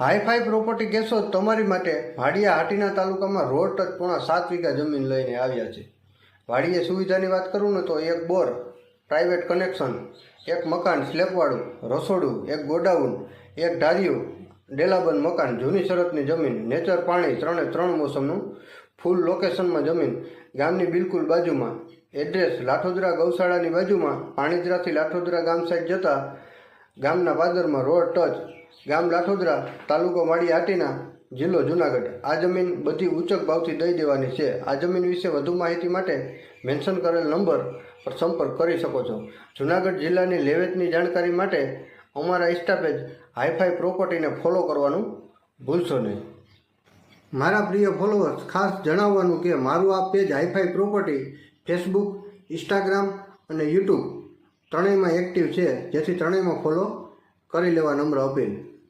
Hi-fi property કહેશો તમારી માટે વાડિયા હાટીના તાલુકામાં રોડ ટચ પોણા સાત વીઘા જમીન લઈને આવ્યા છે. વાડીએ સુવિધાની વાત કરું ને તો એક બોર પ્રાઇવેટ કનેક્શન એક મકાન સ્લેપવાળું રસોડું, એક ગોડાઉન, એક ઢારિયું ડેલાબંધ મકાન, જૂની શરતની જમીન, નેચર, પાણી, ત્રણે ત્રણ મોસમનું ફૂલ લોકેશનમાં જમીન, ગામની બિલકુલ બાજુમાં, એડ્રેસ લાઠોદરા ગૌશાળાની બાજુમાં પાણીજરાથી લાઠોદરા ગામ સાઈડ જતા ગામના પાદરમાં રોડ ટચ ગામ લાઠોદરા, તાલુકો માળી આટીના જિલ્લો જુનાગઢ. આ જમીન બધી ઉચક ભાવથી દઈ દેવાની છે. આ જમીન વિશે વધુ માહિતી માટે મેન્શન કરેલ નંબર પર સંપર્ક કરી શકો છો. જુનાગઢ જિલ્લાની લેવેચની જાણકારી માટે અમારા ઇન્સ્ટા પેજ હાઈફાઈ પ્રોપર્ટીને ફોલો કરવાનું ભૂલશો નહીં. મારા પ્રિય ફોલોઅર્સ ખાસ જણાવવાનું કે મારું આ page hi fi property Facebook Instagram અને યુટ્યુબ ત્રણેયમાં એક્ટિવ છે. જેથી ત્રણેયમાં ફોલો કરી લેવા નમ્ર અપીલ.